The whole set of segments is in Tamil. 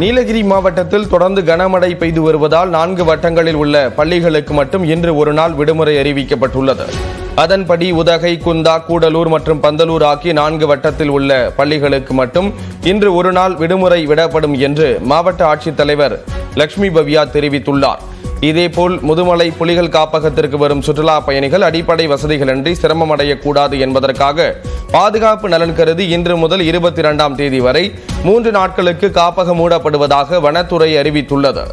நீலகிரி மாவட்டத்தில் தொடர்ந்து கனமழை பெய்து வருவதால் நான்கு வட்டங்களில் உள்ள பள்ளிகளுக்கு மட்டும் இன்று ஒரு நாள் விடுமுறை அறிவிக்கப்பட்டுள்ளது. அதன்படி உதகை குந்தா கூடலூர் மற்றும் பந்தலூர் ஆகிய நான்கு வட்டத்தில் உள்ள பள்ளிகளுக்கு மட்டும் இன்று ஒரு நாள் விடுமுறை விடப்படும் என்று மாவட்ட ஆட்சித்தலைவர் லட்சுமி பவ்யா தெரிவித்துள்ளார். இதேபோல் முதுமலை புலிகள் காப்பகத்திற்கு வரும் சுற்றுலா பயணிகள் அடிப்படை வசதிகளின்றி சிரமமடையக்கூடாது என்பதற்காக பாதுகாப்பு நலன் கருதி இன்று முதல் இருபத்தி இரண்டாம் தேதி வரை மூன்று நாட்களுக்கு காப்பகம் மூடப்படுவதாக வனத்துறை அறிவித்துள்ளது.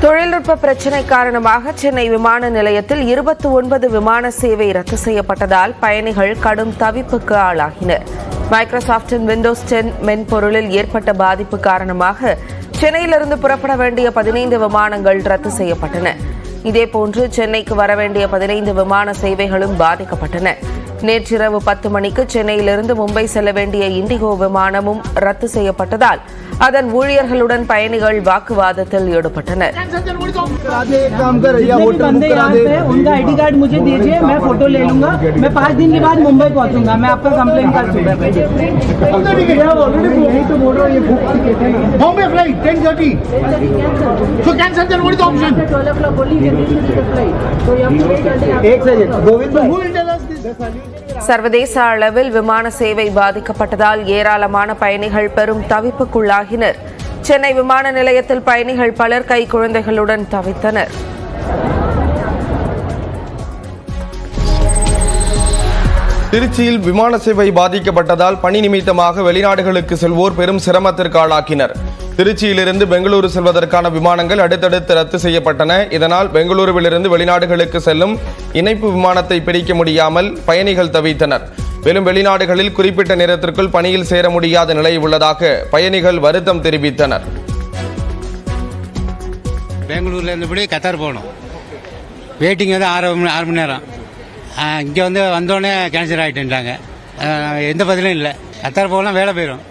தொழில்நுட்ப பிரச்சினை காரணமாக சென்னை விமான நிலையத்தில் இருபத்தி ஒன்பது விமான சேவை ரத்து செய்யப்பட்டதால் பயணிகள் கடும் தவிப்புக்கு ஆளாகினர். மைக்ரோசாப்டின் விண்டோஸ் டென் மென்பொருளில் ஏற்பட்ட பாதிப்பு காரணமாக சென்னையிலிருந்து புறப்பட வேண்டிய பதினைந்து விமானங்கள் ரத்து செய்யப்பட்டன. இதேபோன்று சென்னைக்கு வர வேண்டிய பதினைந்து விமான சேவைகளும் பாதிக்கப்பட்டன. நேற்றிரவு பத்து மணிக்கு சென்னையிலிருந்து மும்பை செல்ல வேண்டிய இண்டிகோ விமானமும் ரத்து செய்யப்பட்டதால் அதன் ஊழியர்களுடன் பயணிகள் வாக்குவாதத்தில் ஈடுபட்டனர் आगे एक काम कर या जितने भी होटल बंदे बुक करा यहाँ दे पे उनका आईडी कार्ड मुझे दीजिए मैं फोटो ले लूंगा मैं पाँच दिन के बाद मुंबई पहुंचूंगा मैं आपका कंप्लेन कर चुका यही तो बोल रहा हूँ ये बुक टिकट है ना Bombay flight, 10.30. So cancel then, what is the option? एक सेकंड गोविंद சர்வதேச அளவில் விமான சேவை பாதிக்கப்பட்டதால் ஏராளமான பயணிகள் பெரும் தவிப்புக்குள்ளாகினர். சென்னை விமான நிலையத்தில் பயணிகள் பலர் கை குழந்தைகளுடன் தவித்தனர். திருச்சியில் விமான சேவை பாதிக்கப்பட்டதால் பணி நிமித்தமாக வெளிநாடுகளுக்கு செல்வோர் பெரும் சிரமத்திற்கு ஆளாக்கினர். திருச்சியிலிருந்து பெங்களூரு செல்வதற்கான விமானங்கள் அடுத்தடுத்து ரத்து செய்யப்பட்டன. இதனால் பெங்களூருவிலிருந்து வெளிநாடுகளுக்கு செல்லும் இணைப்பு விமானத்தை பிடிக்க முடியாமல் பயணிகள் தவித்தனர். மேலும் வெளிநாடுகளில் குறிப்பிட்ட நேரத்திற்குள் பணியில் சேர முடியாத நிலை உள்ளதாக பயணிகள் வருத்தம் தெரிவித்தனர். பெங்களூர்ல இருந்து கத்தார் போகணும். வெயிட்டிங் வந்து ஆறு மணி ஆறு மணி நேரம். இங்கே வந்து வந்தோடனே கேன்சல் ஆகிட்டுட்டாங்க எந்த பதிலும் இல்லை. கத்தார் போகலாம் வேலை போயிடும்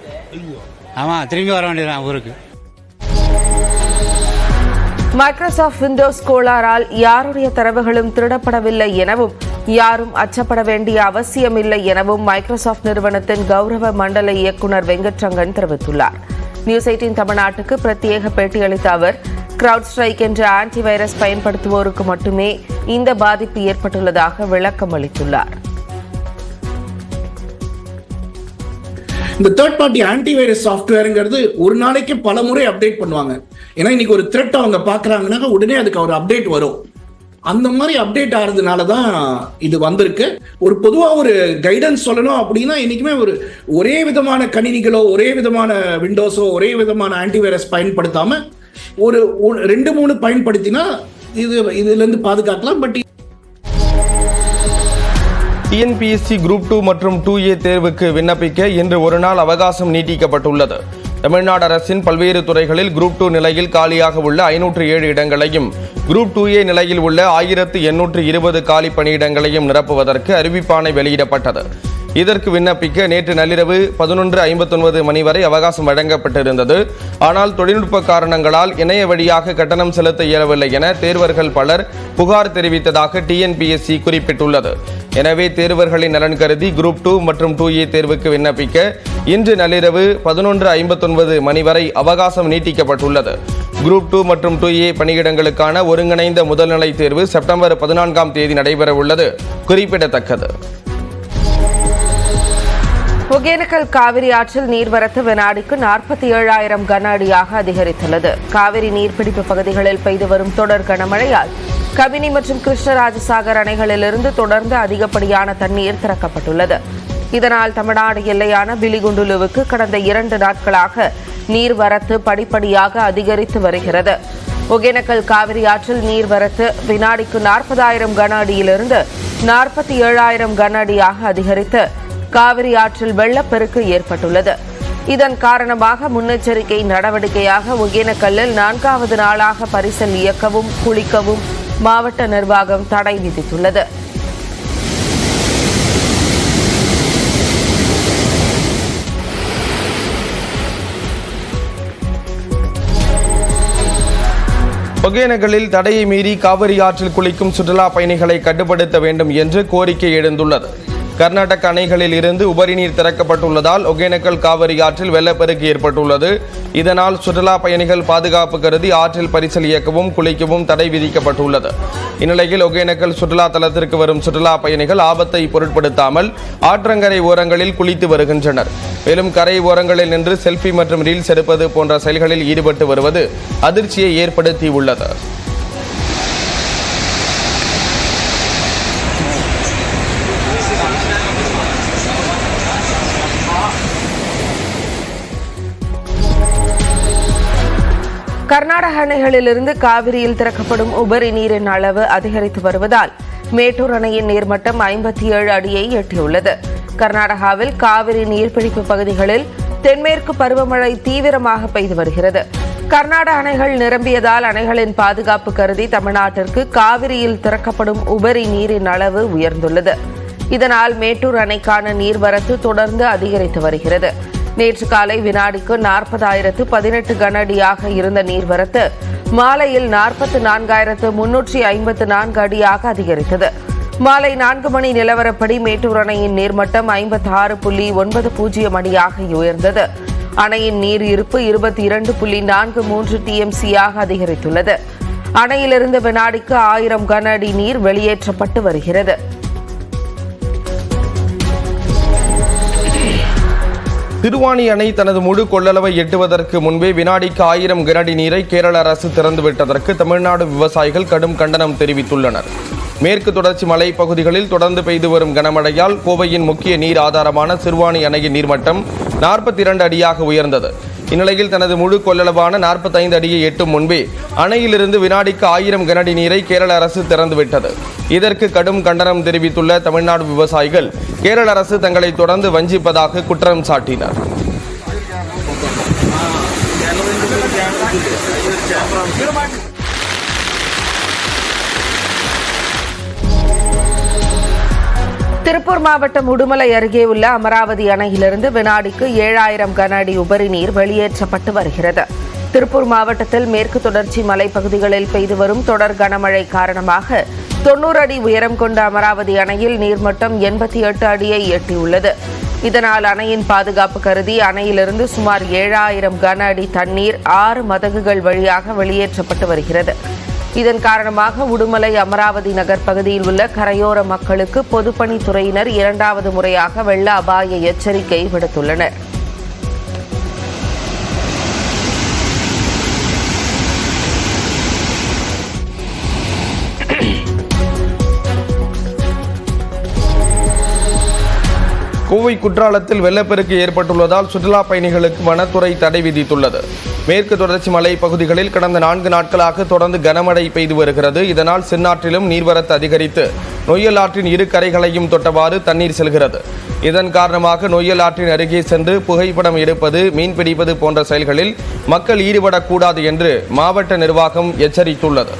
ஆமாம் திரும்பி வர வேண்டியதுதான் ஊருக்கு. மைக்ரோசாஃப்ட் விண்டோஸ் கோளாறால் யாருடைய தரவுகளும் திருடப்படவில்லை எனவும் யாரும் அச்சப்பட வேண்டிய அவசியமில்லை எனவும் மைக்ரோசாஃப்ட் நிறுவனத்தின் கௌரவ மண்டல இயக்குனர் வெங்கட்ரங்கன் தெரிவித்துள்ளார். நியூஸ் எயிட்டின் தமிழ்நாட்டுக்கு பிரத்யேக பேட்டியளித்த அவர் கிரவுட் ஸ்ட்ரைக் என்ற ஆன்டி வைரஸ் பயன்படுத்துவோருக்கு மட்டுமே இந்த பாதிப்பு ஏற்பட்டுள்ளதாக விளக்கம் அளித்துள்ளார். இந்த தேர்ட் பார்ட்டி ஆன்டி வைரஸ் சாஃப்ட்வேருங்கிறது ஒரு நாளைக்கு பல முறை அப்டேட் பண்ணுவாங்க. ஏன்னா இன்னைக்கு ஒரு த்ரெட் அவங்க பார்க்குறாங்கன்னா உடனே அதுக்கு ஒரு அப்டேட் வரும். அந்த மாதிரி அப்டேட் ஆகிறதுனால தான் இது வந்திருக்கு. ஒரு பொதுவாக ஒரு கைடன்ஸ் சொல்லணும் அப்படின்னா என்றைக்குமே ஒரு ஒரே விதமான கணினிகளோ ஒரே விதமான விண்டோஸோ ஒரே விதமான ஆன்டிவைரஸ் பயன்படுத்தாம ஒரு ரெண்டு மூணு பயன்படுத்தினா இது இதுலேருந்து பாதுகாக்கலாம் பட் டிஎன்பிஎஸ்சி குரூப் டூ மற்றும் டூ ஏ தேர்வுக்கு விண்ணப்பிக்க இன்று ஒரு நாள் அவகாசம் நீட்டிக்கப்பட்டுள்ளது. தமிழ்நாடு அரசின் பல்வேறு துறைகளில் குரூப் டூ நிலையில் காலியாக உள்ள ஐநூற்று ஏழு இடங்களையும் குரூப் டூ ஏ நிலையில் உள்ள ஆயிரத்து எண்ணூற்று இருபது காலி பணியிடங்களையும் நிரப்புவதற்கு அறிவிப்பாணை வெளியிடப்பட்டது. இதற்கு விண்ணப்பிக்க நேற்று நள்ளிரவு பதினொன்று ஐம்பத்தொன்பது மணி வரை அவகாசம் வழங்கப்பட்டிருந்தது. ஆனால் தொழில்நுட்ப காரணங்களால் இணைய வழியாக கட்டணம் செலுத்த இயலவில்லை என தேர்வர்கள் பலர் புகார் தெரிவித்ததாக டிஎன்பிஎஸ்சி குறிப்பிட்டுள்ளது. எனவே தேர்வர்களின் நலன் கருதி குரூப் டூ மற்றும் டூ ஏ தேர்வுக்கு விண்ணப்பிக்க இன்று நள்ளிரவு பதினொன்று ஐம்பத்தொன்பது மணி வரை அவகாசம் நீட்டிக்கப்பட்டுள்ளது. குரூப் டூ மற்றும் டூ ஏ பணியிடங்களுக்கான ஒருங்கிணைந்த முதல்நிலை தேர்வு செப்டம்பர் பதினான்காம் தேதி நடைபெற உள்ளது குறிப்பிடத்தக்கது. ஒகேனக்கல் காவிரி ஆற்றில் நீர்வரத்து வினாடிக்கு நாற்பத்தி ஏழாயிரம் கன அடியாக அதிகரித்துள்ளது. காவிரி நீர்பிடிப்பு பகுதிகளில் பெய்து வரும் தொடர் கனமழையால் கபினி மற்றும் கிருஷ்ணராஜசாகர் அணைகளிலிருந்து தொடர்ந்து அதிகப்படியான தண்ணீர் திறக்கப்பட்டுள்ளது. இதனால் தமிழ்நாடு எல்லையான பிலிகுண்டுலுவுக்கு கடந்த இரண்டு நாட்களாக நீர்வரத்து படிப்படியாக அதிகரித்து வருகிறது. ஒகேனக்கல் காவிரி ஆற்றில் நீர்வரத்து வினாடிக்கு நாற்பதாயிரம் கன அடியிலிருந்து நாற்பத்தி ஏழாயிரம் கன அடியாக அதிகரித்து காவிரி ஆற்றில் வெள்ளப்பெருக்கு ஏற்பட்டுள்ளது. இதன் காரணமாக முன்னெச்சரிக்கை நடவடிக்கையாக ஒகேனக்கல்லில் நான்காவது நாளாக பரிசல் இயக்கவும் குளிக்கவும் மாவட்ட நிர்வாகம் தடை விதித்துள்ளது. ஒகேனக்கலில் தடையை மீறி காவிரி ஆற்றில் குளிக்கும் சுற்றுலா பயணிகளை கட்டுப்படுத்த வேண்டும் என்று கோரிக்கை எழுந்துள்ளது. கர்நாடக அணைகளில் இருந்து உபரி நீர் திறக்கப்பட்டுள்ளதால் ஒகேனக்கல் காவிரி ஆற்றில் வெள்ளப்பெருக்கு ஏற்பட்டுள்ளது. இதனால் சுற்றுலா பயணிகள் பாதுகாப்பு கருதி ஆற்றில் பரிசல் இயக்கவும் குளிக்கவும் தடை விதிக்கப்பட்டுள்ளது. இந்நிலையில் ஒகேனக்கல் சுற்றுலா தலத்திற்கு வரும் சுற்றுலா பயணிகள் ஆபத்தை பொருட்படுத்தாமல் ஆற்றங்கரை ஓரங்களில் குளித்து வருகின்றனர். மேலும் கரை ஓரங்களில் நின்று செல்ஃபி மற்றும் ரீல்ஸ் எடுப்பது போன்ற செயல்களில் ஈடுபட்டு வருவது அதிர்ச்சியை ஏற்படுத்தியுள்ளது. கர்நாடக அணைகளிலிருந்து காவிரியில் திறக்கப்படும் உபரி நீரின் அளவு அதிகரித்து வருவதால் மேட்டூர் அணையின் நீர்மட்டம் ஐம்பத்தி ஏழு அடியை எட்டியுள்ளது. கர்நாடகாவில் காவிரி நீர்பிடிப்பு பகுதிகளில் தென்மேற்கு பருவமழை தீவிரமாக பெய்து வருகிறது. கர்நாடக அணைகள் நிரம்பியதால் அணைகளின் பாதுகாப்பு கருதி தமிழ்நாட்டிற்கு காவிரியில் திறக்கப்படும் உபரி நீரின் அளவு உயர்ந்துள்ளது. இதனால் மேட்டூர் அணைக்கான நீர்வரத்து தொடர்ந்து அதிகரித்து வருகிறது. நேற்று காலை வினாடிக்கு நாற்பதாயிரத்து பதினெட்டு கனஅடியாக இருந்த நீர்வரத்து மாலையில் நாற்பத்து நான்காயிரத்து முன்னூற்றி ஐம்பத்து நான்கு அடியாக அதிகரித்தது. மாலை நான்கு மணி நிலவரப்படி மேட்டூர் அணையின் நீர்மட்டம் ஐம்பத்தி ஆறு புள்ளி ஒன்பது பூஜ்ஜியம் அடியாக உயர்ந்தது. அணையின் நீர் இருப்பு இருபத்தி இரண்டு புள்ளி நான்கு மூன்று டிஎம்சியாக அதிகரித்துள்ளது. அணையிலிருந்து வினாடிக்கு ஆயிரம் கன அடி நீர் வெளியேற்றப்பட்டு வருகிறது. திருவாணி அணை தனது முழு கொள்ளளவை எட்டுவதற்கு முன்பே வினாடிக்கு ஆயிரம் கனஅடி நீரை கேரள அரசு திறந்துவிட்டதற்கு தமிழ்நாடு விவசாயிகள் கடும் கண்டனம் தெரிவித்துள்ளனர். மேற்கு தொடர்ச்சி மலைப்பகுதிகளில் தொடர்ந்து பெய்து வரும் கனமழையால் கோவையின் முக்கிய நீர் ஆதாரமான சிறுவாணி அணையின் நீர்மட்டம் நாற்பத்தி இரண்டு அடியாக உயர்ந்தது. இந்நிலையில் தனது முழு கொள்ளளவான நாற்பத்தைந்து அடியை எட்டும் முன்பே அணையிலிருந்து வினாடிக்கு ஆயிரம் கனஅடி நீரை கேரள அரசு திறந்துவிட்டது. இதற்கு கடும் கண்டனம் தெரிவித்துள்ள தமிழ்நாடு விவசாயிகள் கேரள அரசு தங்களை தொடர்ந்து வஞ்சிப்பதாக குற்றம் சாட்டினர். திருப்பூர் மாவட்டம் உடுமலை அருகே உள்ள அமராவதி அணையிலிருந்து வினாடிக்கு ஏழாயிரம் கன அடி உபரி நீர் வெளியேற்றப்பட்டு வருகிறது. திருப்பூர் மாவட்டத்தில் மேற்கு தொடர்ச்சி மலைப்பகுதிகளில் பெய்து வரும் தொடர் கனமழை காரணமாக தொண்ணூறு அடி உயரம் கொண்ட அமராவதி அணையில் நீர்மட்டம் எண்பத்தி எட்டு அடியை எட்டியுள்ளது. இதனால் அணையின் பாதுகாப்பு கருதி அணையிலிருந்து சுமார் ஏழாயிரம் கன அடி தண்ணீர் ஆறு மதகுகள் வழியாக வெளியேற்றப்பட்டு வருகிறது. இதன் காரணமாக உடுமலை அமராவதி நகர் பகுதியில் உள்ள கரையோர மக்களுக்கு பொதுப்பணித்துறையினர் இரண்டாவது முறையாக வெள்ள அபாய எச்சரிக்கை விடுத்துள்ளனர். கோவை குற்றாலத்தில் வெள்ளப்பெருக்கு ஏற்பட்டுள்ளதால் சுற்றுலா பயணிகளுக்கு வனத்துறை தடை விதித்துள்ளது. மேற்கு தொடர்ச்சி மலை பகுதிகளில் கடந்த நான்கு நாட்களாக தொடர்ந்து கனமழை பெய்து வருகிறது. இதனால் சின்னாற்றிலும் நீர்வரத்து அதிகரித்து நொய்யல் ஆற்றின் இரு கரைகளையும் தொட்டவாறு தண்ணீர் செல்கிறது. இதன் காரணமாக நொய்யல் ஆற்றின் அருகே சென்று புகைப்படம் எடுப்பது மீன் பிடிப்பது போன்ற செயல்களில் மக்கள் ஈடுபடக்கூடாது என்று மாவட்ட நிர்வாகம் எச்சரித்துள்ளது.